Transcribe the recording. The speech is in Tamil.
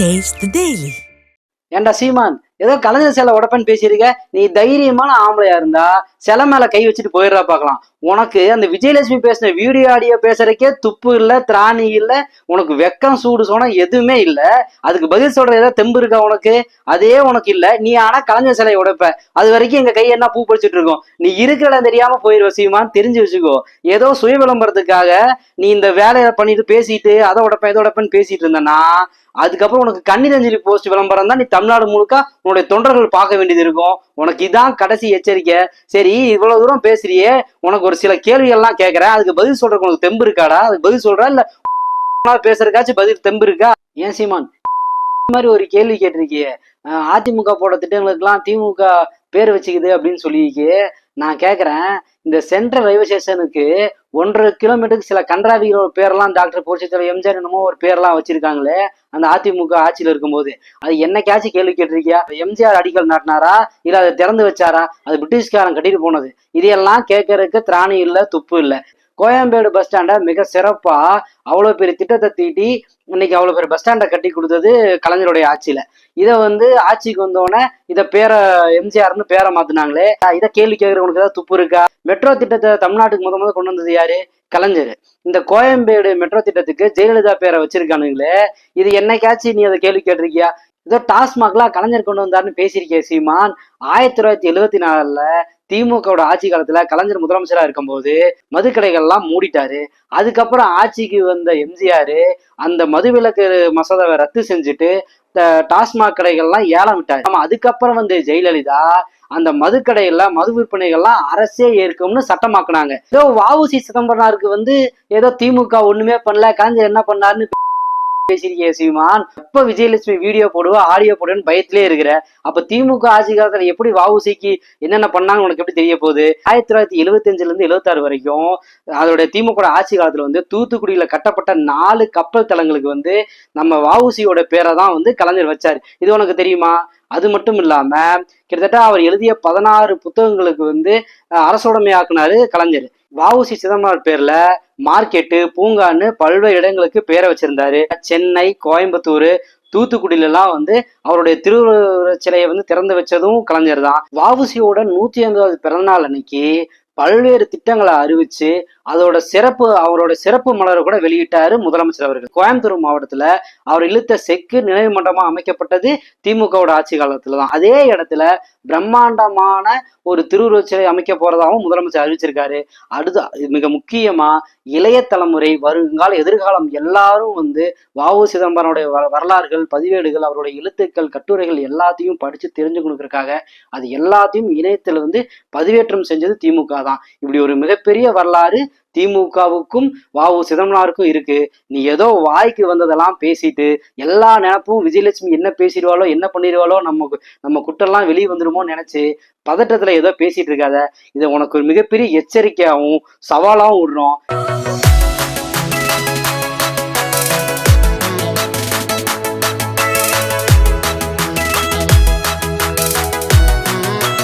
டேஸ்ட் டெய்லி ஏண்டா சீமான் ஏதோ கலைஞர் சிலை உடப்பன்னு பேசியிருக்க? நீ தைரியமான ஆம்பளையா இருந்தா சிலை மேல கை வச்சுட்டு போயிடுறா பார்க்கலாம். உனக்கு அந்த விஜயலட்சுமி பேசின வீடியோ ஆடியோ பேசுறதுக்கே துப்பு இல்ல திராணி இல்ல உனக்கு வெக்கம் சூடு சோனம் எதுவுமே இல்ல. அதுக்கு பதில் சொல்ற ஏதாவது தெம்பு இருக்கா உனக்கு? அதே உனக்கு இல்ல. நீ ஆனா கலைஞர் சிலையை உடைப்ப. அது வரைக்கும் எங்க கை என்ன பூ படிச்சுட்டு இருக்கோம்? நீ இருக்கிற தெரியாம போயிருவ சீமான் தெரிஞ்சு வச்சுக்கோ. ஏதோ சுய விளம்பரத்துக்காக நீ இந்த வேலையை பண்ணிட்டு பேசிட்டு அதை உடப்பேன் இதை உடப்பேன்னு பேசிட்டு இருந்தனா அதுக்கப்புறம் உனக்கு கண்ணீரஞ்சலி போஸ்ட் விளம்பரம் தான் நீ தமிழ்நாடு முழுக்க உன்னுடைய தொண்டர்கள் பார்க்க வேண்டியது இருக்கும். உனக்கு இதான் கடைசி எச்சரிக்கை. சரி இவ்வளவு தூரம் பேசுறியே. உனக்கு ஒரு சில கேள்விகள்லாம் கேட்கறேன் அதுக்கு பதில் சொல்றதுக்கு உனக்கு தெம்பு இருக்காடா? அதுக்கு பதில் சொல்றா? இல்ல பேசுறதுக்காச்சும் பதில் தெம்பு இருக்கா? ஏன் சீமான்? இந்த மாதிரி ஒரு கேள்வி கேட்டிருக்கியே. அதிமுக போட திட்டங்களுக்கெல்லாம் திமுக பேர் வச்சுக்குது அப்படின்னு சொல்லியிருக்கியே நான் கேட்குறேன் இந்த சென்ட்ரல் ரயில்வே ஸ்டேஷனுக்கு ஒன்றரை கிலோமீட்டருக்கு சில கன்றாவிகளோட பேரெல்லாம் டாக்டர் புரட்சித்தலைவர் எம்ஜிஆர் என்னமோ ஒரு பேர்லாம் வச்சிருக்காங்களே அந்த அதிமுக ஆட்சியில் இருக்கும்போது. அது என்னைக்காச்சும் கேள்வி கேட்டிருக்கியா? எம்ஜிஆர் அடிக்கல் நாட்டினாரா? இல்லை அதை திறந்து வச்சாரா? அது பிரிட்டிஷ்காரன் கட்டிட்டு போனது. இதையெல்லாம் கேட்கறதுக்கு திராணி இல்லை துப்பு இல்லை. கோயம்பேடு பஸ் ஸ்டாண்டை மிக சிறப்பா அவ்வளவு பெரிய திட்டத்தை தீட்டி இன்னைக்கு அவ்வளவு பெரிய பஸ் ஸ்டாண்டை கட்டி கொடுத்தது கலைஞருடைய ஆட்சியில. இதை வந்து ஆட்சிக்கு வந்தோடனே இதை பேரை எம்ஜிஆர்னு பேரை மாத்தினாங்களே. இதை கேள்வி கேட்கறவனுக்கு ஏதாவது துப்பு இருக்கா? மெட்ரோ திட்டத்தை தமிழ்நாட்டுக்கு முத முத கொண்டு வந்தது யாரு? கலைஞர். இந்த கோயம்பேடு மெட்ரோ திட்டத்துக்கு ஜெயலலிதா பேரை வச்சிருக்கானுங்களே. இது என்னைக்காச்சும் நீ அதை கேள்வி கேட்டிருக்கியா? இதோ டாஸ்மாக்லாம் கலைஞர் கொண்டு வந்தாருன்னு பேசியிருக்கே சீமான்? ஆயிரத்தி தொள்ளாயிரத்தி எழுபத்தி நாலுல திமுகவோட ஆட்சி காலத்துல கலைஞர் முதலமைச்சரா இருக்கும்போது மதுக்கடைகள்லாம் மூடிட்டாரு. அதுக்கப்புறம் ஆட்சிக்கு வந்த எம்ஜிஆர் அந்த மதுவிலக்கு மசோதாவை ரத்து செஞ்சுட்டு டாஸ்மாக் கடைகள்லாம் ஏலம் விட்டாரு. ஆமா அதுக்கப்புறம் வந்து ஜெயலலிதா அந்த மதுக்கடையில மது விற்பனைகள்லாம் அரசே ஏற்கும்னு சட்டமாக்குனாங்க ஏதோ வாவுசி சிதம்பரனாருக்கு வந்து ஏதோ திமுக ஒண்ணுமே பண்ணல கலைஞர் என்ன பண்ணாருன்னு பேசியிருக்கே சீமான். எப்ப விஜயலட்சுமி வீடியோ போடுவா ஆடியோ போடுவேன்னு பயத்திலே இருக்கிற. அப்ப திமுக ஆட்சி காலத்துல எப்படி வாவுசிக்கு என்னென்ன பண்ணாங்க உனக்கு எப்படி தெரிய போகுது? ஆயிரத்தி தொள்ளாயிரத்தி எழுபத்தி அஞ்சுல இருந்து எழுபத்தாறு வரைக்கும் அதோட திமுக ஆட்சி காலத்துல வந்து தூத்துக்குடியில கட்டப்பட்ட நாலு கப்பல் தளங்களுக்கு வந்து நம்ம வாவுசியோட பேரை தான் வந்து கலைஞர் வச்சாரு. இது உனக்கு தெரியுமா? அது மட்டும் இல்லாம கிட்டத்தட்ட அவர் எழுதிய பதினாறு புத்தகங்களுக்கு வந்து அரசுடைமையாக்குனாரு கலைஞர். வாவுசி சிதம்பரம் பேர்ல மார்க்கெட்டு பூங்கான்னு பல்வேறு இடங்களுக்கு பேரை வச்சிருந்தாரு. சென்னை கோயம்புத்தூர் தூத்துக்குடியில எல்லாம் வந்து அவருடைய திருவுருவ சிலையை வந்து திறந்து வச்சதும் கலைஞர் தான். வாவுசியோட நூத்தி ஐம்பதாவது பிறந்தநாள் அன்னைக்கு பல்வேறு திட்டங்களை அறிவிச்சு அதோட சிறப்பு அவரோட சிறப்பு மலரை கூட வெளியிட்டாரு முதலமைச்சர் அவர்கள். கோயம்புத்தூர் மாவட்டத்துல அவர் இழுத்த செக்கு நினைவு மண்டபமா அமைக்கப்பட்டது திமுகவோட ஆட்சி காலத்துல தான் அதே இடத்துல பிரம்மாண்டமான ஒரு திருவுருவச் சிலை அமைக்க போறதாகவும் முதலமைச்சர் அறிவிச்சிருக்காரு. அடுத்து மிக முக்கியமா இளைய தலைமுறை வருங்கால எதிர்காலம் எல்லாரும் வந்து வாவு சிதம்பரனுடைய வ- வரலாறுகள் பதிவேடுகள் அவருடைய எழுத்துக்கள் கட்டுரைகள் எல்லாத்தையும் படிச்சு தெரிஞ்சுக்கணுங்கிறதுக்காக அது எல்லாத்தையும் இணையத்துல வந்து பதிவேற்றம் செஞ்சது திமுக தான் இப்படி ஒரு மிகப்பெரிய வரலாறு திமுகவுக்கும் வாவு சிதம்பரனாருக்கும் இருக்கு. நீ ஏதோ வாய்க்கு வந்ததெல்லாம் பேசிட்டு எல்லா நினப்பும் விஜயலட்சுமி என்ன பேசிடுவாளோ என்ன பண்ணிடுவாளோ நம்ம நம்ம குட்டெல்லாம் வெளியே வந்துருமோ நினைச்சு பதட்டத்துல ஏதோ பேசிட்டு இருக்காத. இதை உனக்கு ஒரு மிகப்பெரிய எச்சரிக்கையாகவும் சவாலாகவும் விடுறோம்.